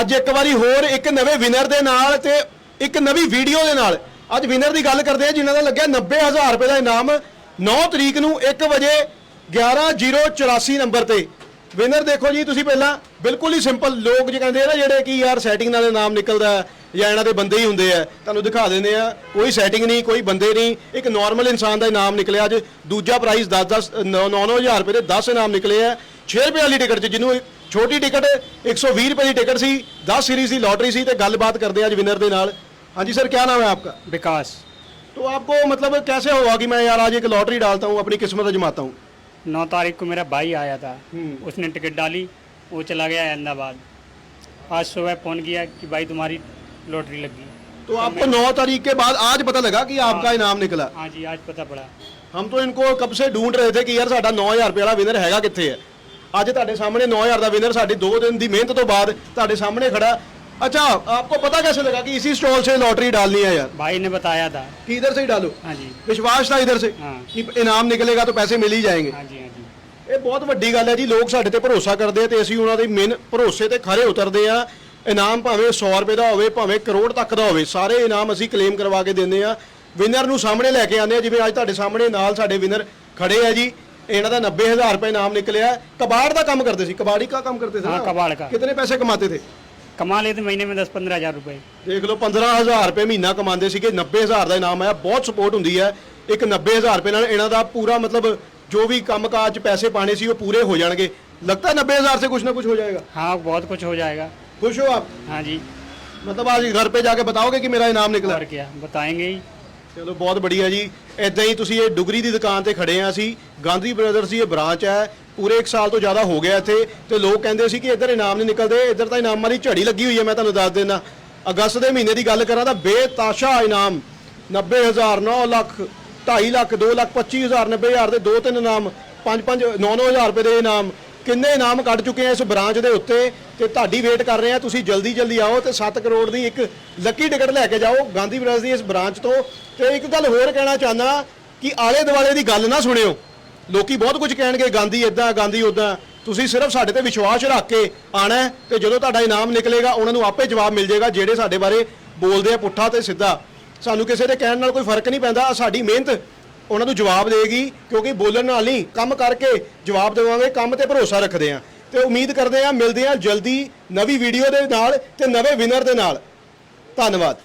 ਅੱਜ ਇੱਕ ਵਾਰੀ ਹੋਰ ਇੱਕ ਨਵੇਂ ਵਿਨਰ ਦੇ ਨਾਲ ਤੇ ਇੱਕ ਨਵੀਂ ਵੀਡੀਓ ਦੇ ਨਾਲ। ਅੱਜ ਵਿਨਰ ਦੀ ਗੱਲ ਕਰਦੇ ਆ ਜਿਨ੍ਹਾਂ ਦਾ ਲੱਗਿਆ 90000 ਰੁਪਏ ਦਾ ਇਨਾਮ। 9 ਤਰੀਕ ਨੂੰ 1 ਵਜੇ 11084 ਨੰਬਰ ਤੇ। ਵਿਨਰ ਦੇਖੋ ਜੀ, ਤੁਸੀਂ ਪਹਿਲਾਂ ਬਿਲਕੁਲ ਹੀ ਸਿੰਪਲ ਲੋਕ ਜੇ ਕਹਿੰਦੇ ਆ ਨਾ ਜਿਹੜੇ ਕਿ ਯਾਰ ਸੈਟਿੰਗ ਨਾਲ ਨਾਮ ਨਿਕਲਦਾ ਜਾਂ ਇਹਨਾਂ ਦੇ ਬੰਦੇ ਹੀ ਹੁੰਦੇ ਆ। ਤੁਹਾਨੂੰ ਦਿਖਾ ਦਿੰਦੇ ਆ ਕੋਈ ਸੈਟਿੰਗ ਨਹੀਂ, ਕੋਈ ਬੰਦੇ ਨਹੀਂ, ਇੱਕ ਨਾਰਮਲ ਇਨਸਾਨ ਦਾ ਇਨਾਮ ਨਿਕਲਿਆ ਅੱਜ। ਦੂਜਾ ਪ੍ਰਾਈਜ਼ 10 10 9-9000 ਰੁਪਏ ਦੇ 10 ਇਨਾਮ ਨਿਕਲੇ ਆ। 6 ਰੁਪਏ ਵਾਲੀ ਟਿਕਟ 'ਚ ਜਿਹਨੂੰ ਛੋਟੀ ਟਿਕਟ 120 ਰੁਪਏ ਦੀ ਟਿਕਟ ਸੀ 10 ਸੀਰੀਜ਼ ਦੀ ਲੋਟਰੀ ਸੀ ਤੇ ਗੱਲਬਾਤ ਕਰਦੇ ਆ ਅੱਜ ਵਿਨਰ ਦੇ ਨਾਲ ਹਾਂਜੀ ਸਰ ਕੀ ਨਾਮ ਹੈ ਆਪਕਾ विकास तो आपको मतलब कैसे हुआ कि मैं यार आज एक लॉटरी डालता हूँ अपनी किस्मत आजमाता हूँ नौ तारीख को मेरा भाई आया था हम्म। उसने टिकट डाली वो चला गया अहमदाबाद आज सुबह फोन किया कि भाई तुम्हारी लॉटरी लगी तो आपको नौ तारीख के बाद आज पता लगा कि आपका इनाम निकला हाँ जी आज पता पड़ा हम तो इनको कब से ढूंढ रहे थे कि यार ਸਾਡਾ 9000 ਰੁਪਏ ਵਾਲਾ ਵਿਨਰ ਹੈਗਾ ਕਿੱਥੇ ਹੈ ਅੱਜ ਤੁਹਾਡੇ ਸਾਹਮਣੇ 9000 ਦਾ ਵਿਨਰ ਸਾਡੀ 2 ਦਿਨ ਦੀ ਮਿਹਨਤ ਤੋਂ ਬਾਅਦ ਤੁਹਾਡੇ ਸਾਹਮਣੇ ਖੜਾ अच्छा आपको पता कैसे लगा कि इसी स्टॉल से लॉटरी डालनी है यार भाई ने बताया था कि इधर से ही डालो हाँ जी विश्वास था इधर से हाँ। कि इनाम निकलेगा तो पैसे मिल ही जाएंगे हाँ जी हाँ जी ਇਹ ਬਹੁਤ ਵੱਡੀ ਗੱਲ ਹੈ ਜੀ ਲੋਕ ਸਾਡੇ ਤੇ ਭਰੋਸਾ ਕਰਦੇ ਆ ਤੇ ਅਸੀਂ ਉਹਨਾਂ ਦੇ ਮਿਹਨ ਭਰੋਸੇ ਤੇ ਖਰੇ ਉਤਰਦੇ ਆ ਇਨਾਮ ਭਾਵੇਂ 100 ਰੁਪਏ ਦਾ ਹੋਵੇ ਭਾਵੇਂ ਕਰੋੜ ਤੱਕ ਦਾ ਹੋਵੇ ਸਾਰੇ ਇਨਾਮ ਅਸੀਂ ਕਲੇਮ ਕਰਵਾ ਕੇ ਦਿੰਦੇ ਆ ਵਿਨਰ ਨੂੰ ਸਾਹਮਣੇ ਲੈ ਕੇ ਆਉਂਦੇ ਆ ਜਿਵੇਂ ਅੱਜ ਤੁਹਾਡੇ ਸਾਹਮਣੇ ਨਾਲ ਸਾਡੇ ਵਿਨਰ ਖੜੇ ਆ ਜੀ ਇਹਨਾਂ ਦਾ 90000 ਰੁਪਏ ਇਨਾਮ ਨਿਕਲਿਆ ਕਬਾੜ ਦਾ ਕੰਮ ਕਰਦੇ ਸੀ ਕਬਾੜੀ ਦਾ ਕੰਮ करते थे हाँ, ना? कबाड़ का। कितने पैसे कमाते थे कमा लेते महीने में दस पंद्रह हजार रुपए ਦੇਖ ਲਓ 15000 ਰੁਪਏ ਮਹੀਨਾ ਕਮਾਉਂਦੇ ਸੀਗੇ 90000 ਦਾ ਇਨਾਮ ਆਇਆ ਬਹੁਤ ਸਪੋਰਟ ਹੁੰਦੀ ਹੈ ਇੱਕ 90000 ਰੁਪਏ ਨਾਲ ਇਹਨਾਂ ਦਾ ਪੂਰਾ ਮਤਲਬ ਜੋ ਵੀ ਕੰਮਕਾਜ 'ਚ ਪੈਸੇ ਪਾਣੇ ਸੀ ਉਹ ਪੂਰੇ ਹੋ ਜਾਣਗੇ लगता है 90000 से कुछ ना कुछ हो जाएगा हाँ बहुत कुछ हो जाएगा खुश हो आप हाँ जी मतलब आज घर पे जाके बताओगे कि मेरा इनाम निकला और क्या बताएंगे ही ਚਲੋ, ਬਹੁਤ ਬੜੀਆ ਜੀ। ਇਦਾਂ ਹੀ ਤੁਸੀਂ ਇਹ ਡੁਗਰੀ ਦੀ ਦੁਕਾਨ ਤੇ ਖੜੇ ਆ ਅਸੀਂ। ਗਾਂਧੀ ਬ੍ਰਦਰਸ ਦੀ ਇਹ ਬ੍ਰਾਂਚ ਹੈ। ਪੂਰੇ 1 ਸਾਲ ਤੋਂ ਜ਼ਿਆਦਾ ਹੋ ਗਿਆ ਇੱਥੇ ਤੇ ਲੋਕ ਕਹਿੰਦੇ ਸੀ ਕਿ ਇੱਧਰ ਇਨਾਮ ਨਹੀਂ ਨਿਕਲਦੇ, ਇੱਧਰ ਤਾਂ ਇਨਾਮਾਂ ਦੀ ਝੜੀ ਲੱਗੀ ਹੋਈ ਹੈ, ਮੈਂ ਤੁਹਾਨੂੰ ਦੱਸ ਦਿੰਦਾ। ਅਗਸਤ ਦੇ ਮਹੀਨੇ ਦੀ ਗੱਲ ਕਰਾਂ ਤਾਂ ਬੇਤਾਸ਼ਾ ਇਨਾਮ 90000 9 ਲੱਖ 2.5 ਲੱਖ 2 ਲੱਖ 25000 90000 ਦੇ ਦੋ ਤਿੰਨ ਇਨਾਮ 5 5 9 9000 ਰੁਪਏ ਦੇ ਇਨਾਮ ਕਿੰਨੇ ਇਨਾਮ ਕੱਢ ਚੁੱਕੇ ਆ ਇਸ ਬ੍ਰਾਂਚ ਦੇ ਉੱਤੇ ਤੇ ਤੁਹਾਡੀ ਵੇਟ ਕਰ ਰਹੇ ਆ। ਤੁਸੀਂ ਜਲਦੀ ਜਲਦੀ ਆਓ ਤੇ 7 ਕਰੋੜ ਦੀ ਇੱਕ ਲੱਕੀ ਟਿਕਟ ਲੈ ਕੇ ਜਾਓ ਗਾਂਧੀ ਬ੍ਰਦਰਸ ਦੀ ਇਸ ਬ੍ਰਾਂਚ ਤੋਂ। ਤੇ ਇੱਕ ਗੱਲ ਹੋਰ ਕਹਿਣਾ ਚਾਹੁੰਦਾ ਕਿ ਆਲੇ ਦੁਆਲੇ ਦੀ ਗੱਲ ਨਾ ਸੁਣਿਓ। ਲੋਕੀ ਬਹੁਤ ਕੁਝ ਕਹਿਣਗੇ, ਗਾਂਧੀ ਇਦਾਂ ਗਾਂਧੀ ਉਦਾਂ ਤੁਸੀਂ ਸਿਰਫ ਸਾਡੇ ਤੇ ਵਿਸ਼ਵਾਸ ਰੱਖ ਕੇ ਆਣਾ ਹੈ ਤੇ ਜਦੋਂ ਤੁਹਾਡਾ ਇਨਾਮ ਨਿਕਲੇਗਾ, ਉਹਨਾਂ ਨੂੰ ਆਪੇ ਜਵਾਬ ਮਿਲ ਜਾਏਗਾ ਜਿਹੜੇ ਸਾਡੇ ਬਾਰੇ ਬੋਲਦੇ ਆ ਪੁੱਠਾ ਤੇ ਸਿੱਧਾ। ਸਾਨੂੰ ਕਿਸੇ ਦੇ ਕਹਿਣ ਨਾਲ ਕੋਈ ਫ਼ਰਕ ਨਹੀਂ ਪੈਂਦਾ। ਸਾਡੀ ਮਿਹਨਤ ਉਹਨਾਂ ਨੂੰ ਜਵਾਬ ਦੇਗੀ, ਕਿਉਂਕਿ ਬੋਲਣ ਨਾਲ ਨਹੀਂ, ਕੰਮ ਕਰਕੇ ਜਵਾਬ ਦੇਵਾਂਗੇ, ਕੰਮ ਤੇ ਭਰੋਸਾ ਰੱਖਦੇ ਆ ਤੇ ਉਮੀਦ ਕਰਦੇ ਆ ਮਿਲਦੇ ਆ ਜਲਦੀ ਨਵੀਂ ਵੀਡੀਓ ਦੇ ਨਾਲ ਤੇ ਨਵੇਂ ਵਿਨਰ ਦੇ ਨਾਲ। ਧੰਨਵਾਦ।